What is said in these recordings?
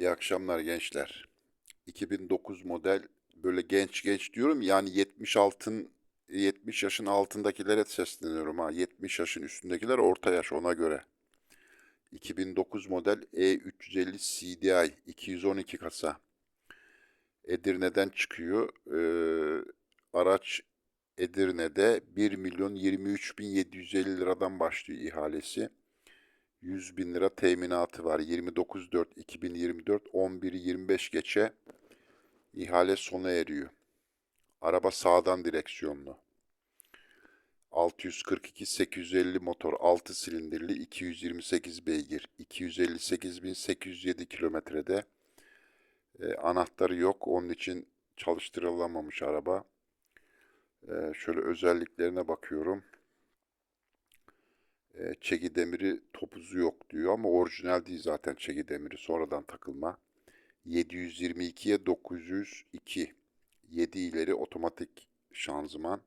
İyi akşamlar gençler. 2009 model böyle genç genç diyorum yani 70 altın 70 yaşın altındakilere sesleniyorum ha. 70 yaşın üstündekiler orta yaş ona göre. 2009 model E350 CDI 212 kasa. Edirne'den çıkıyor. Ee, araç Edirne'de 1 milyon 23 bin 750 liradan başlıyor ihalesi. 100 bin lira teminatı var. 29.4.2024 11.25 geçe ihale sona eriyor. Araba sağdan direksiyonlu. 642 850 motor 6 silindirli 228 beygir 258.807 kilometrede E, anahtarı yok onun için çalıştırılamamış araba. E, şöyle özelliklerine bakıyorum. E, çeki demiri topuzu yok diyor ama orijinal değil zaten çeki demiri sonradan takılma. 722'ye 902 7 ileri otomatik şanzıman.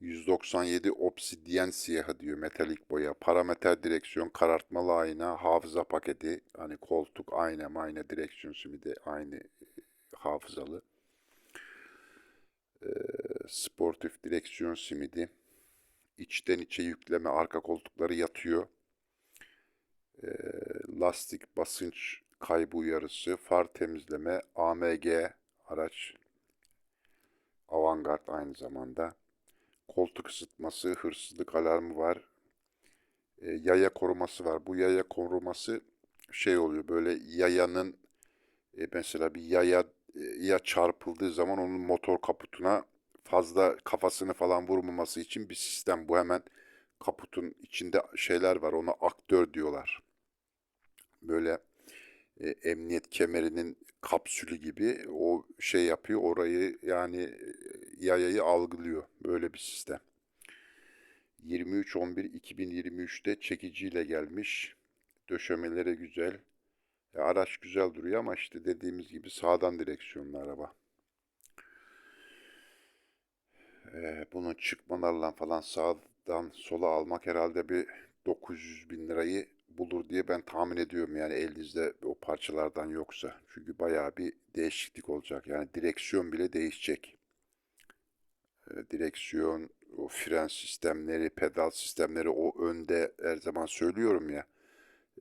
197 obsidyen siyahı diyor metalik boya. Parametre direksiyon karartmalı ayna hafıza paketi. Hani koltuk ayna mayna direksiyon simidi aynı e, hafızalı. Ee, sportif direksiyon simidi içten içe yükleme arka koltukları yatıyor. Ee, lastik basınç kaybı uyarısı, far temizleme, AMG araç, avantgard aynı zamanda. Koltuk ısıtması, hırsızlık alarmı var. Ee, yaya koruması var. Bu yaya koruması şey oluyor böyle yayanın e, mesela bir yaya e, ya çarpıldığı zaman onun motor kaputuna fazla kafasını falan vurmaması için bir sistem. Bu hemen kaputun içinde şeyler var. Ona aktör diyorlar. Böyle e, emniyet kemerinin kapsülü gibi o şey yapıyor. Orayı yani e, yayayı algılıyor. Böyle bir sistem. 23.11.2023'te çekiciyle gelmiş. Döşemeleri güzel. Ya araç güzel duruyor ama işte dediğimiz gibi sağdan direksiyonlu araba. Ee, bunun çıkmalarla falan sağdan sola almak herhalde bir 900 bin lirayı bulur diye ben tahmin ediyorum. Yani elinizde o parçalardan yoksa. Çünkü bayağı bir değişiklik olacak. Yani direksiyon bile değişecek. Ee, direksiyon, o fren sistemleri, pedal sistemleri o önde her zaman söylüyorum ya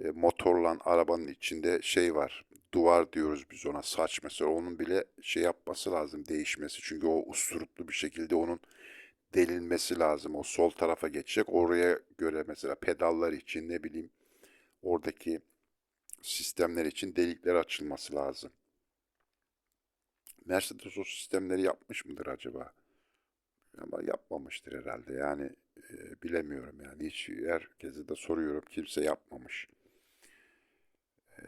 e, motorla arabanın içinde şey var. Duvar diyoruz biz ona saç mesela onun bile şey yapması lazım değişmesi. Çünkü o usturuplu bir şekilde onun delinmesi lazım. O sol tarafa geçecek. Oraya göre mesela pedallar için ne bileyim oradaki sistemler için delikler açılması lazım. Mercedes o sistemleri yapmış mıdır acaba? Ama yapmamıştır herhalde. Yani e, bilemiyorum yani. Hiç herkese de soruyorum. Kimse yapmamış. E,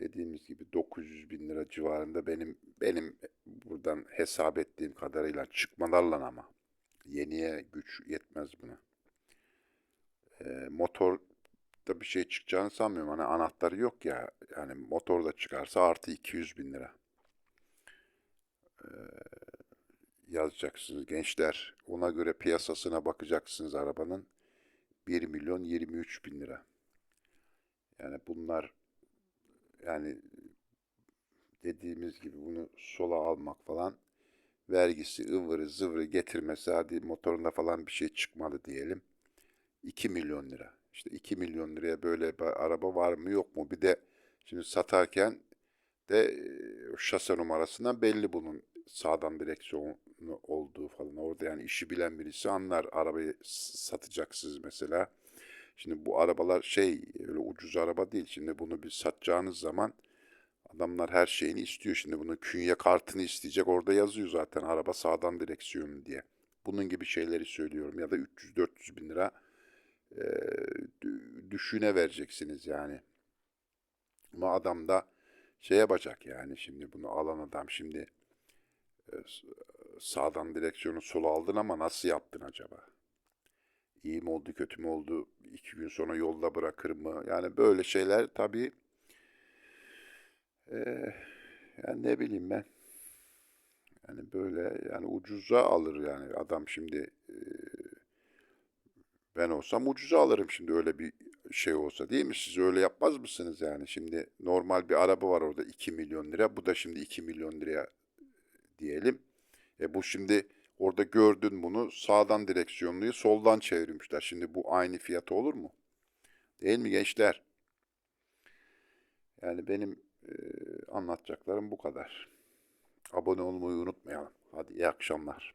dediğimiz gibi 900 bin lira civarında benim benim buradan hesap ettiğim kadarıyla çıkmalarla ama yeniye güç yetmez buna. E, motorda bir şey çıkacağını sanmıyorum. Hani anahtarı yok ya. Yani motorda çıkarsa artı 200 bin lira. E, yazacaksınız gençler. Ona göre piyasasına bakacaksınız arabanın. 1 milyon 23 bin lira. Yani bunlar yani dediğimiz gibi bunu sola almak falan vergisi ıvırı zıvırı getirmesi hadi motorunda falan bir şey çıkmadı diyelim. 2 milyon lira. İşte 2 milyon liraya böyle bir araba var mı yok mu? Bir de şimdi satarken de e, şase numarasından belli bunun sağdan direksiyonu olduğu falan. Orada yani işi bilen birisi anlar arabayı satacaksınız mesela. Şimdi bu arabalar şey öyle ucuz araba değil. Şimdi bunu bir satacağınız zaman adamlar her şeyini istiyor. Şimdi bunun künye kartını isteyecek. Orada yazıyor zaten araba sağdan direksiyonu diye. Bunun gibi şeyleri söylüyorum. Ya da 300-400 bin lira e, düşüğüne vereceksiniz yani. Ama adam da şey yapacak yani şimdi bunu alan adam şimdi sağdan direksiyonu sola aldın ama nasıl yaptın acaba? İyi mi oldu kötü mü oldu? iki gün sonra yolda bırakır mı? Yani böyle şeyler tabii e, yani ne bileyim ben yani böyle yani ucuza alır yani adam şimdi e, ben olsam ucuza alırım şimdi öyle bir şey olsa değil mi? Siz öyle yapmaz mısınız yani? Şimdi normal bir araba var orada 2 milyon lira. Bu da şimdi 2 milyon liraya diyelim. E bu şimdi orada gördün bunu sağdan direksiyonluyu soldan çevirmişler. Şimdi bu aynı fiyatı olur mu? Değil mi gençler? Yani benim e, anlatacaklarım bu kadar. Abone olmayı unutmayalım. Hadi iyi akşamlar.